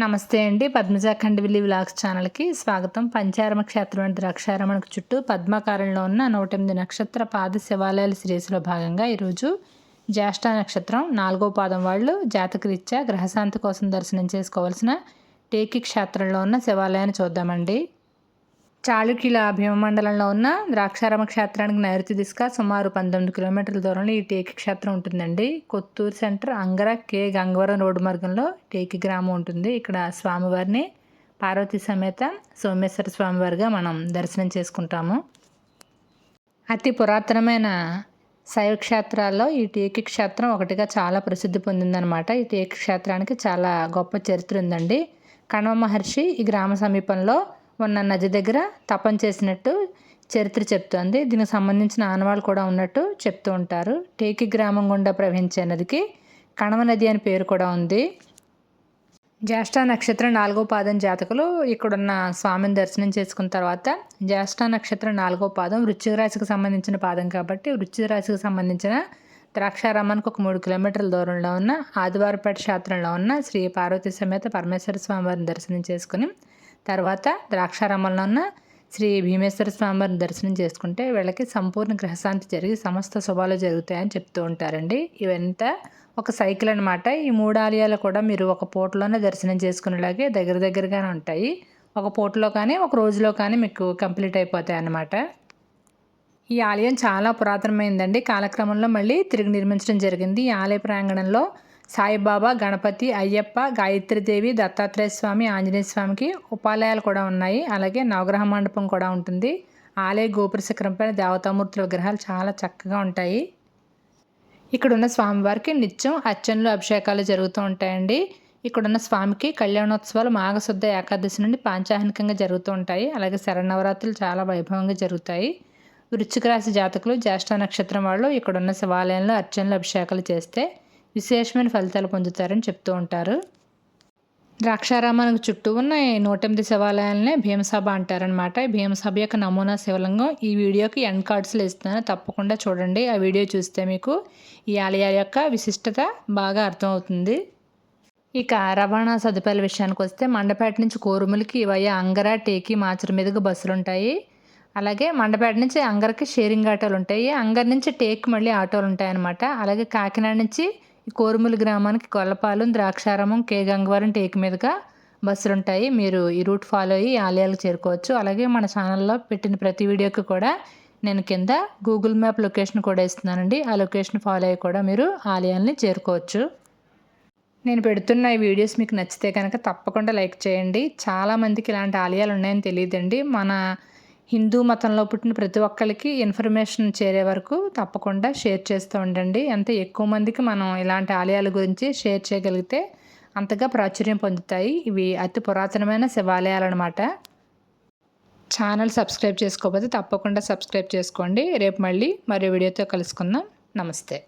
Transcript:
నమస్తే అండి. పద్మజ ఖండవిల్లి విలాక్స్ ఛానల్కి స్వాగతం. పంచారమ క్షేత్రం అంటే ద్రాక్షారమణకు చుట్టూ పద్మకారంలో ఉన్న నూట ఎనిమిది నక్షత్ర పాద శివాలయాల సిరీస్లో భాగంగా ఈరోజు జ్యేష్ఠ నక్షత్రం నాలుగో పాదం వాళ్ళు జాతకరీత్యా గ్రహశాంతి కోసం దర్శనం చేసుకోవాల్సిన టేకి క్షేత్రంలో ఉన్న శివాలయాన్ని చూద్దామండి. చాళుక్యుల భీమమండలంలో ఉన్న ద్రాక్షారామ క్షేత్రానికి నైరుతి దిశగా సుమారు పంతొమ్మిది కిలోమీటర్ల దూరంలో ఈ టేకి క్షేత్రం ఉంటుందండి. Kotturu centre Angara K. Gangavaram road మార్గంలో టేకి గ్రామం ఉంటుంది. ఇక్కడ స్వామివారిని పార్వతీ సమేత సోమేశ్వర స్వామివారిగా మనం దర్శనం చేసుకుంటాము. అతి పురాతనమైన శైవ క్షేత్రాల్లో ఈ టేకి క్షేత్రం ఒకటిగా చాలా ప్రసిద్ధి పొందిందనమాట ఈ టేకి క్షేత్రానికి చాలా గొప్ప చరిత్ర ఉందండి. కణవ మహర్షి ఈ గ్రామ సమీపంలో ఉన్న నది దగ్గర తపం చేసినట్టు చరిత్ర చెప్తోంది. దీనికి సంబంధించిన ఆనవాళ్ళు కూడా ఉన్నట్టు చెప్తూ ఉంటారు. టేకి గ్రామం గుండా ప్రవహించే నదికి కణవ నది అని పేరు కూడా ఉంది. జ్యేష్ఠ నక్షత్రం నాలుగో పాదం జాతకులు ఇక్కడున్న స్వామిని దర్శనం చేసుకున్న తర్వాత జ్యేష్ఠ నక్షత్రం నాలుగో పాదం వృశ్చిక రాశికి సంబంధించిన పాదం కాబట్టి వృశ్చిక రాశికి సంబంధించిన ద్రాక్షారామానికి ఒక మూడు కిలోమీటర్ల దూరంలో ఉన్న ఆదివారపేట క్షేత్రంలో ఉన్న శ్రీ పార్వతీ సమేత పరమేశ్వర స్వామివారిని దర్శనం చేసుకుని తర్వాత ద్రాక్షారామంలో ఉన్న శ్రీ భీమేశ్వర స్వామివారిని దర్శనం చేసుకుంటే వీళ్ళకి సంపూర్ణ గ్రహశాంతి జరిగి సమస్త శుభాలు జరుగుతాయని చెప్తూ ఉంటారండి. ఇవంతా ఒక సైకిల్ అనమాట ఈ మూడు ఆలయాలు కూడా మీరు ఒక పూటలోనే దర్శనం చేసుకునేలాగే దగ్గర దగ్గరగానే ఉంటాయి. ఒక పూటలో కానీ ఒక రోజులో కానీ మీకు కంప్లీట్ అయిపోతాయి అన్నమాట. ఈ ఆలయం చాలా పురాతనమైందండి. కాలక్రమంలో మళ్ళీ తిరిగి నిర్మించడం జరిగింది. ఈ ఆలయ ప్రాంగణంలో సాయిబాబా గణపతి అయ్యప్ప గాయత్రీదేవి దత్తాత్రేయ స్వామి ఆంజనేయ స్వామికి ఉపాలయాలు కూడా ఉన్నాయి. అలాగే నవగ్రహ మండపం కూడా ఉంటుంది. ఆలయ గోపుర శిఖరంపై దేవతామూర్తుల విగ్రహాలు చాలా చక్కగా ఉంటాయి. ఇక్కడున్న స్వామివారికి నిత్యం అర్చనలు అభిషేకాలు జరుగుతూ ఉంటాయండి. ఇక్కడున్న స్వామికి కళ్యాణోత్సవాలు మాఘశుద్ధ ఏకాదశి నుండి పాంచాహనికంగా జరుగుతూ ఉంటాయి. అలాగే శరణవరాత్రులు చాలా వైభవంగా జరుగుతాయి. వృశ్చిక రాశి జాతకులు జ్యేష్ఠ నక్షత్రం వాళ్ళు ఇక్కడున్న శివాలయంలో అర్చనలు అభిషేకాలు చేస్తే విశేషమైన ఫలితాలు పొందుతారని చెప్తూ ఉంటారు. ద్రాక్షారామానికి చుట్టూ ఉన్న నూట ఎనిమిది శివాలయాలనే భీమసభ అంటారనమాట ఈ భీమసభ యొక్క నమూనా శివలింగం ఈ వీడియోకి ఎండ్ కార్డ్స్లో ఇస్తున్నాను. తప్పకుండా చూడండి. ఆ వీడియో చూస్తే మీకు ఈ ఆలయాల యొక్క విశిష్టత బాగా అర్థమవుతుంది. ఇక రవాణా సదుపాయాల విషయానికి వస్తే మండపేట నుంచి కోరుములకి వయ్య అంగర టేకి మాచర మీదుగా బస్సులు ఉంటాయి. అలాగే మండపేట నుంచి అంగరకి షేరింగ్ ఆటోలు ఉంటాయి. అంగర్ నుంచి టేక్ మళ్ళీ ఆటోలు ఉంటాయి అనమాట అలాగే కాకినాడ నుంచి కోరుమూలి గ్రామానికి కొల్లపాలెం ద్రాక్షారామం కే గంగవరం టేక్ మీదుగా బస్సులు ఉంటాయి. మీరు ఈ రూట్ ఫాలో అయ్యి ఆలయాలకు చేరుకోవచ్చు. అలాగే మన ఛానల్లో పెట్టిన ప్రతి వీడియోకి కూడా నేను కింద గూగుల్ మ్యాప్ లొకేషన్ కూడా ఇస్తున్నానండి. ఆ లొకేషన్ ఫాలో అయ్యి కూడా మీరు ఆలయాల్ని చేరుకోవచ్చు. నేను పెడుతున్న ఈ వీడియోస్ మీకు నచ్చితే కనుక తప్పకుండా లైక్ చేయండి. చాలామందికి ఇలాంటి ఆలయాలు ఉన్నాయని తెలియదండి. మన హిందూ మతంలో పుట్టిన ప్రతి ఒక్కరికి ఇన్ఫర్మేషన్ చేరే వరకు తప్పకుండా షేర్ చేస్తూ ఉండండి. ఎంత ఎక్కువ మందికి మనం ఇలాంటి ఆలయాల గురించి షేర్ చేయగలిగితే అంతగా ప్రాచుర్యం పొందుతాయి. ఇవి అతి పురాతనమైన శివాలయాలు అనమాట ఛానల్ సబ్స్క్రైబ్ చేసుకోకపోతే తప్పకుండా సబ్స్క్రైబ్ చేసుకోండి. రేపు మళ్ళీ మరో వీడియోతో కలుసుకుందాం. నమస్తే.